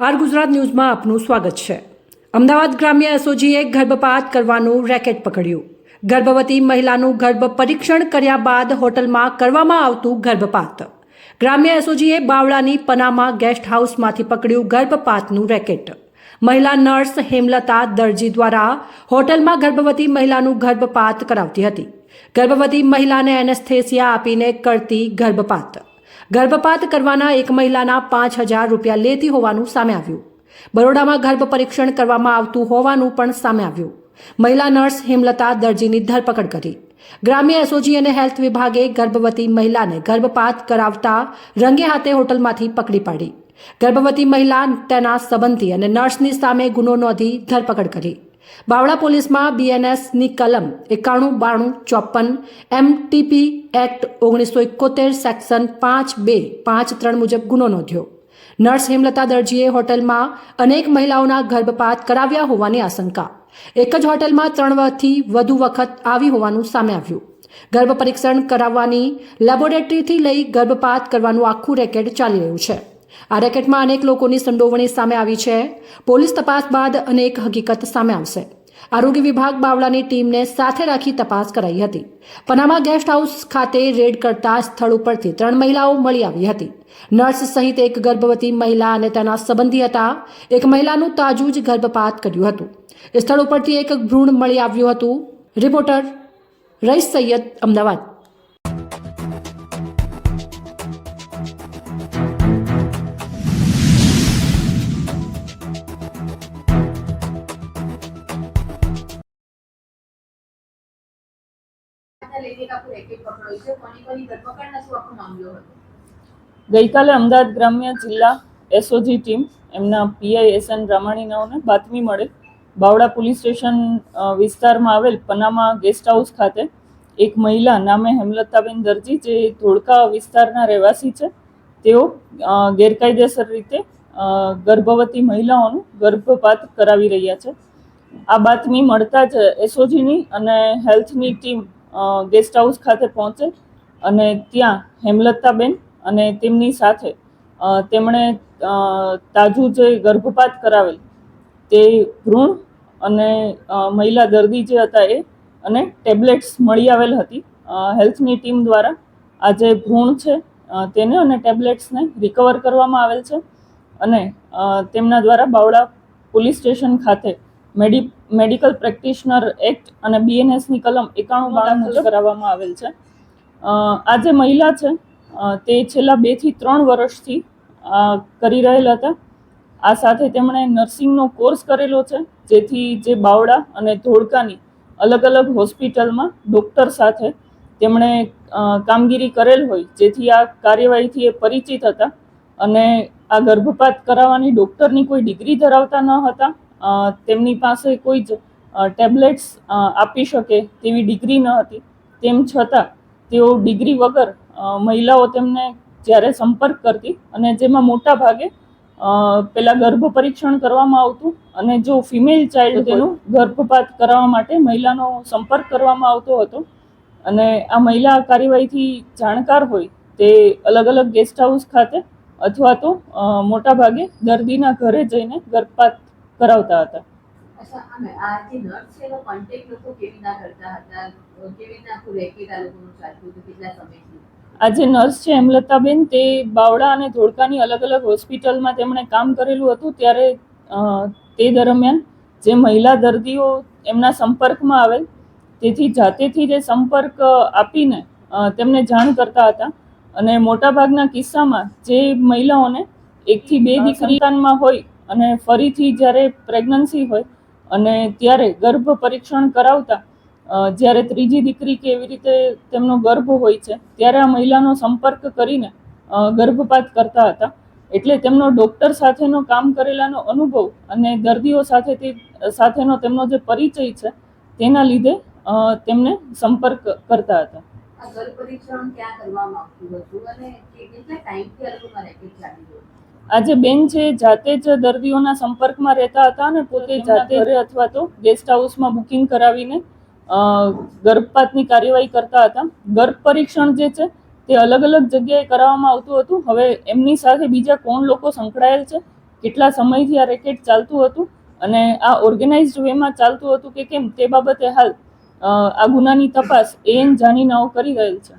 R Gujarat ન્યૂઝમાં આપનું સ્વાગત છે. અમદાવાદ ગ્રામ્ય એસઓજીએ ગર્ભપાત કરવાનું રેકેટ પકડ્યું. ગર્ભવતી મહિલાનું ગર્ભ પરીક્ષણ કર્યા બાદ હોટલમાં કરવામાં આવતું ગર્ભપાત. ગ્રામ્ય એસઓજીએ બાવળાની પનામાં ગેસ્ટ હાઉસમાંથી પકડ્યું ગર્ભપાતનું રેકેટ. મહિલા નર્સ હેમલતા દરજી દ્વારા હોટલમાં ગર્ભવતી મહિલાનું ગર્ભપાત કરાવતી હતી. ગર્ભવતી મહિલાને એનેસ્થેસિયા આપીને કરતી ગર્ભપાત. ગર્ભપાત કરવાના એક મહિલાના પાંચ હજાર રૂપિયા લેતી હોવાનું સામે આવ્યું. બરોડામાં ગર્ભ પરીક્ષણ કરવામાં આવતું હોવાનું પણ સામે આવ્યું. મહિલા નર્સ હેમલતા દરજીની ધરપકડ કરી. ગ્રામ્ય એસઓજી અને હેલ્થ વિભાગે ગર્ભવતી મહિલાને ગર્ભપાત કરાવતા રંગે હાથે હોટલમાંથી પકડી પાડી. ગર્ભવતી મહિલા તેના સંબંધી અને નર્સની સામે ગુનો નોંધી ધરપકડ કરી. બાવળા પોલીસમાં બીએનએસની કલમ એકાણું બાણું ચોપન એમટીપી એક્ટ ઓગણીસો એકોતેર, સેક્શન પાંચ બે, પાંચ ત્રણ મુજબ ગુનો નોંધ્યો. નર્સ હેમલતા દરજીએ હોટલમાં અનેક મહિલાઓના ગર્ભપાત કરાવ્યા હોવાની આશંકા. એક જ હોટલમાં ત્રણ વર્ષથી વધુ વખત આવી હોવાનું સામે આવ્યું. ગર્ભ પરીક્ષણ કરાવવાની લેબોરેટરીથી લઈ ગર્ભપાત કરવાનું આખું રેકેટ ચાલી રહ્યું છે. આ રેકેટમાં અનેક લોકોની સંડોવણી સામે આવી છે. પોલીસ તપાસ બાદ અનેક હકીકત સામે આવશે. આરોગ્ય વિભાગ બાવળાની ટીમને સાથે રાખી તપાસ કરાઈ હતી. પનામા ગેસ્ટ હાઉસ ખાતે રેડ કરતા સ્થળ ઉપરથી ત્રણ મહિલાઓ મળી આવી હતી. નર્સ સહિત એક ગર્ભવતી મહિલા અને તેના સંબંધી હતા. એક મહિલાનું તાજું જ ગર્ભપાત કર્યું હતું. સ્થળ ઉપરથી એક ભ્રૂણ મળી આવ્યું હતું. રિપોર્ટર રઈસ સૈયદ અમદાવાદ. ગઈકાલે અમદાવાદ ગ્રામ્ય જિલ્લા એસઓજી ટીમ એમના પીઆઈ એસ એન રામાણીનાઓને બાતમી મળે. બાવડા પોલીસ સ્ટેશન વિસ્તારમાં આવેલ પનામા ગેસ્ટ હાઉસ ખાતે એક મહિલા નામે હેમલતાબેન દરજી, જે ધોળકા વિસ્તારના રહેવાસી છે, તેઓ ગેરકાયદેસર રીતે ગર્ભવતી મહિલાઓનું ગર્ભપાત કરાવી રહ્યા છે. આ બાતમી મળતા જ એસઓજીની અને હેલ્થની ટીમ ગેસ્ટ હાઉસ ખાતે પહોંચે અને ત્યાં હેમલતાબેન અને તેમની સાથે તેમણે તાજું જે ગર્ભપાત કરાવેલ તે ભ્રૂણ અને મહિલા દર્દી જે હતા એ અને ટેબ્લેટ્સ મળી આવેલ હતી. હેલ્થની ટીમ દ્વારા આ જે ભ્રૂણ છે તેને અને ટેબ્લેટ્સને રિકવર કરવામાં આવેલ છે અને તેમના દ્વારા બાવળા પોલીસ સ્ટેશન ખાતે મેડિ મેડિકલ પ્રેક્ટિશનર એક્ટ અને બીએનએસની કલમ એકાણું બાણું મુજબ કરાવવામાં આવેલ છે. આ જે મહિલા છે. તે છેલ્લા બેથી ત્રણ વર્ષથી કરી રહેલ હતા. આ સાથે તેમણે નર્સિંગનો કોર્સ કરેલો છે જેથી જે બાવડા અને ધોળકાની અલગ અલગ હોસ્પિટલમાં ડૉક્ટર સાથે તેમણે કામગીરી કરેલ હોય જેથી આ કાર્યવાહીથી એ પરિચિત હતા. અને આ ગર્ભપાત કરાવવાની ડૉક્ટરની કોઈ ડિગ્રી ધરાવતા ન હતા. તેમની પાસે કોઈ જ ટેબ્લેટ્સ આપી શકે તેવી ડિગ્રી ન હતી. તેમ છતાં તેઓ ડિગ્રી વગર મહિલાઓ તેમને જ્યારે સંપર્ક કરતી અને જેમાં મોટા ભાગે પહેલાં પેલા ગર્ભ પરીક્ષણ કરવામાં આવતું અને જો ફિમેલ ચાઇલ્ડ તેનું ગર્ભપાત કરવા માટે મહિલાનો સંપર્ક કરવામાં આવતો હતો અને આ મહિલા કાર્યવાહીથી જાણકાર હોય તે અલગ અલગ ગેસ્ટ હાઉસ ખાતે અથવા તો મોટાભાગે દર્દીના ઘરે જઈને ગર્ભપાત કરાવતા હતા. આ જે નર્સ છે એનો કોન્ટેક્ટ લોકો કેવી રીતના કરતા હતા? કેવી રીતના આખું રેકેટ આ લોકોનું ચાલતું હતું? કેટલા સમયથી આ જે નર્સ છે હેમલતાબેન તે બાવળા અને ધોળકાની અલગ અલગ હોસ્પિટલમાં તેમણે કામ કરેલું હતું ત્યારે અ, તે દરમિયાન જે મહિલા દર્દીઓ એમના સંપર્કમાં આવેલ તેથી જાતેથી જે સંપર્ક આપીને તેમને જાણ કરતા હતા. અને મોટાભાગના કિસ્સામાં જે મહિલાઓને એકથી બે દીકરીમાં હોય અને ફરીથી જ્યારે પ્રેગ્નન્સી હોય અને ત્યારે ગર્ભ પરીક્ષણ કરાવતા જ્યારે ત્રીજી દીકરી કે એવી રીતે તેમનો ગર્ભ હોય છે, ત્યારે આ મહિલાનો સંપર્ક કરીને ગર્ભપાત કરતા હતા. એટલે તેમનો ડૉક્ટર સાથેનો કામ કરેલાનો અનુભવ અને દર્દીઓ સાથે તે, સાથેનો તેમનો જે પરિચય છે, તેના લીધે તેમને સંપર્ક કરતા હતા. ગર્ભ પરીક્ષણ ક્યાં કરવામાં આવતું હતું અને કેટલા ટાઈમથી લોકોના રેકેટ ચાલી રહ્યો આ જે બેન છે, જાતે જ દર્દીઓના સંપર્કમાં રહેતા હતા અને પોતે જાતે ઘરે અથવા તો ગેસ્ટ હાઉસમાં બુકિંગ કરાવીને ગર્ભપાતની કાર્યવાહી કરતા હતા. ગર્ભ પરીક્ષણ જે છે, તે અલગ અલગ જગ્યાએ કરાવવામાં આવતું હતું. હવે એમની સાથે બીજા કોણ લોકો સંકળાયેલ છે? કેટલા સમયથી આ રેકેટ ચાલતું હતું? અને આ ઓર્ગેનાઇઝડ વેમાં ચાલતું હતું કે કેમ? તે બાબતે હાલ આ ગુનાની તપાસ એએન જાનીનાઓ કરી રહેલ છે.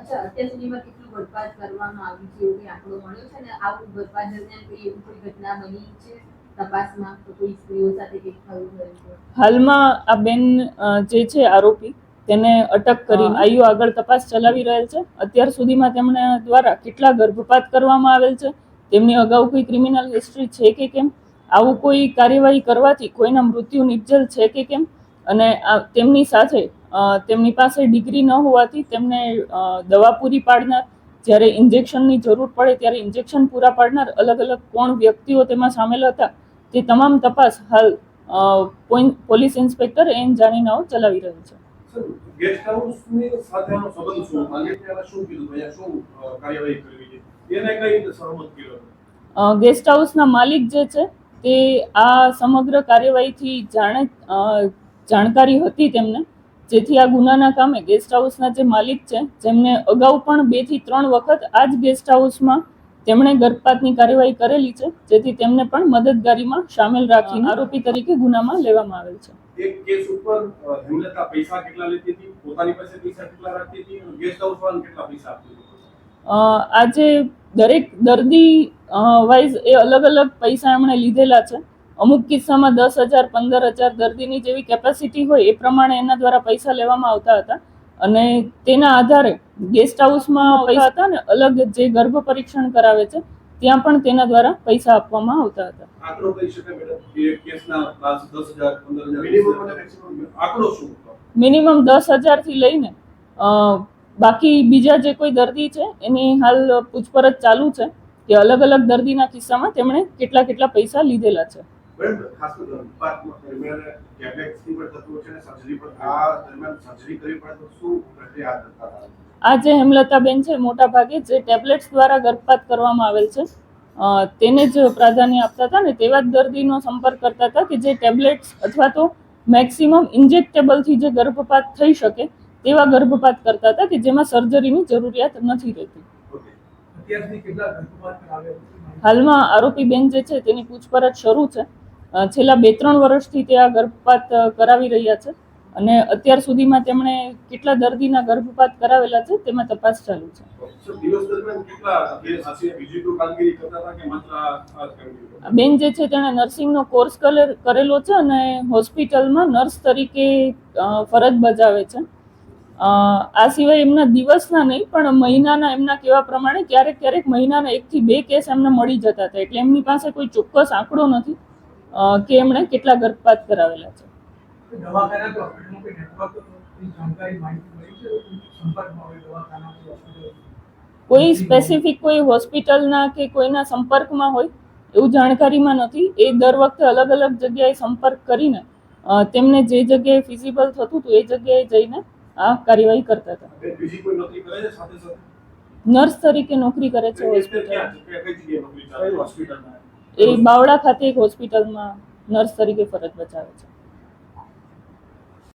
અચ્છા, અત્યાર સુધીમાં કેટલું કરવામાં આવી છે એવો આંકડો મળ્યો છે? ને આવું ગરબાદ દરમિયાન કોઈ એવી કોઈ ઘટના બની છે તપાસમાં? કોઈ સ્ત્રીઓ સાથે કંઈક થયું હાલમાં આ બેન જે છે આરોપી તેને અટક કરી આયુ આગળ તપાસ ચલાવી રહેલ છે. અત્યાર સુધીમાં તેમણે દ્વારા કેટલા ગર્ભપાત કરવામાં આવેલ છે? તેમની અગાઉ કોઈ ક્રિમિનલ હિસ્ટ્રી છે કે કેમ? આવું કોઈ કાર્યવાહી કરવાથી કોઈના મૃત્યુ નિપજલ છે કે કેમ? અને આ તેમની સાથે તેમની પાસે ડિગ્રી ન હોવાથી તેમને દવા પૂરી પાડનાર જ્યારે ઇન્જેક્શનની જરૂર પડે ત્યારે ઇન્જેક્શન પૂરા પાડનાર અલગ અલગ કોણ વ્યક્તિઓ તેમાં સામેલ હતા તે તમામ તપાસ હાલ પોલીસ ઇન્સ્પેક્ટર એન જાનીનાઓ ચલાવી રહ્યું છે. ગેસ્ટ હાઉસના માલિક જે છે તે આ સમગ્ર કાર્યવાહીથી જાણે જાણકારી હતી તેમને. જેથી આ ગુનાના કામે ગેસ્ટ હાઉસના જે માલિક છે જેમને અગાઉ પણ બેથી ત્રણ વખત આ જ ગેસ્ટ હાઉસમાં તેમણે ગર્ભપાતની કાર્યવાહી કરેલી છે જેથી તેમને પણ મદદગારીમાં સામેલ રાખીને આરોપી તરીકે ગુનામાં લેવામાં આવેલ છે. એક કેસ ઉપર હેમલતા પૈસા કેટલા લેતી હતી? પોતાની પાસે પૈસા કેટલા રાખતી હતી? ગેસ્ટ હાઉસ વાળાને કેટલા પૈસા આપતી હતી આજે દરેક દર્દી વાઇઝ એ અલગ અલગ પૈસા એમણે લીધેલા છે. અમુક કિસ્સામાં દસ હજાર પંદર હજાર દર્દીની જેવી કેપેસિટી હોય એ પ્રમાણે એના દ્વારા પૈસા લેવામાં આવતા હતા. અને તેના આધારે ગેસ્ટ હાઉસમાં પૈસા હતા ને અલગ જે ગર્ભ પરીક્ષણ કરાવે છે ત્યાં પણ તેના દ્વારા પૈસા આપવામાં આવતા હતા. આંકડો કહી શકાય મેડમ કે કેસના મિનિમમ આંકડો શું મિનિમમ દસ હજારથી લઈને બાકી બીજા જે કોઈ દર્દી છે એની હાલ પૂછપરછ ચાલુ છે કે અલગ અલગ દર્દીના કિસ્સામાં તેમણે કેટલા કેટલા પૈસા લીધેલા છે. મેડમ ખાસ તો ગર્ભપાતમાં દરમિયાન ટેબ્લેટ્સની પણ થતું છે અને સર્જરી પણ આ દરમિયાન સર્જરી કરવી પડે તો શું પ્રક્રિયા હાથ ધરતા આ જે હેમલતાબેન છે મોટા ભાગે જે ટેબ્લેટ્સ દ્વારા ગર્ભપાત કરવામાં આવેલ છે તેને જ પ્રાધાન્ય આપતા હતા ને તેવા જ દર્દીનો સંપર્ક કરતા હતા કે જે ટેબ્લેટ્સ અથવા તો મેક્સિમમ ઇન્જેક્ટેબલથી જે ગર્ભપાત થઈ શકે તેવા ગર્ભપાત કરતા હતા કે જેમાં સર્જરીની જરૂરિયાત નથી રહેતી. ગર્ભપાત? હાલમાં આરોપી બેન જે છે તેની પૂછપરછ શરૂ છે. છેલ્લા બે ત્રણ વર્ષથી તે આ ગર્ભપાત કરાવી રહ્યા છે અને અત્યાર સુધીમાં તેમણે કેટલા દર્દીના ગર્ભપાત કરાવેલા છે તેમાં તપાસ ચાલુ છે. બેન જે છે તેણે નર્સિંગનો કોર્સ કરેલો છે અને હોસ્પિટલમાં નર્સ તરીકે ફરજ બજાવે છે. આ સિવાય એમના દિવસના નહીં પણ મહિનાના એમના કહેવા પ્રમાણે ક્યારેક ક્યારેક મહિનાના એકથી બે કેસ એમને મળી જતા હતા. એટલે એમની પાસે કોઈ ચોક્કસ આંકડો નથી. કે એમણે કેટલા ગર્ભપાત કરાવેલા છે? કોઈ સ્પેસિફિક કોઈ હોસ્પિટલના કે કોઈના સંપર્કમાં હોય એવું જાણકારીમાં નથી. એ દર વખતે અલગ અલગ જગ્યાએ સંપર્ક કરીને અ, તેમને જે જગ્યાએ ફિઝિબલ થતું હતું એ જગ્યાએ જઈને આ કાર્યવાહી કરતા હતા. બેન બીજી કોઈ નોકરી કરે છે સાથે સાથે? નર્સ તરીકે નોકરી કરે છે હોસ્પિટલ એ બાવળા ખાતે એક હોસ્પિટલમાં નર્સ તરીકે ફરજ બજાવે છે.